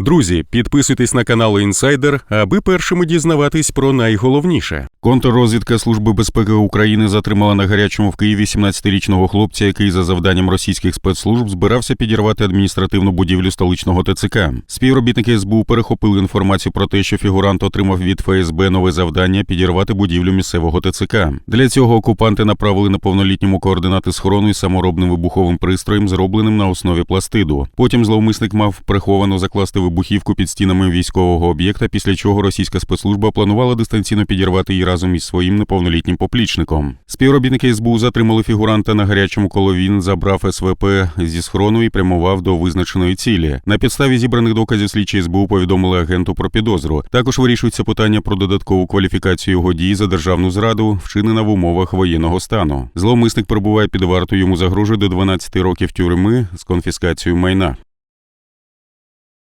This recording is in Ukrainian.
Друзі, підписуйтесь на канал Інсайдер, аби першими дізнаватись про найголовніше. Контррозвідка Служби безпеки України затримала на гарячому в Києві 17-річного хлопця, який за завданням російських спецслужб збирався підірвати адміністративну будівлю столичного ТЦК. Співробітники СБУ перехопили інформацію про те, що фігурант отримав від ФСБ нове завдання підірвати будівлю місцевого ТЦК. Для цього окупанти направили неповнолітньому координати схорону із саморобним вибуховим пристроєм, зробленим на основі пластиду. Потім зловмисник мав приховано закласти вибухівку під стінами військового об'єкта, після чого російська спецслужба планувала дистанційно підірвати її разом із своїм неповнолітнім поплічником. Співробітники СБУ затримали фігуранта на гарячому, коли він забрав СВП зі схорону і прямував до визначеної цілі. На підставі зібраних доказів слідчі СБУ повідомили агенту про підозру. Також вирішується питання про додаткову кваліфікацію його дій за державну зраду, вчинена в умовах воєнного стану. Зловмисник перебуває під вартою, йому загрожує до 12 років тюрми з конфіскацією майна.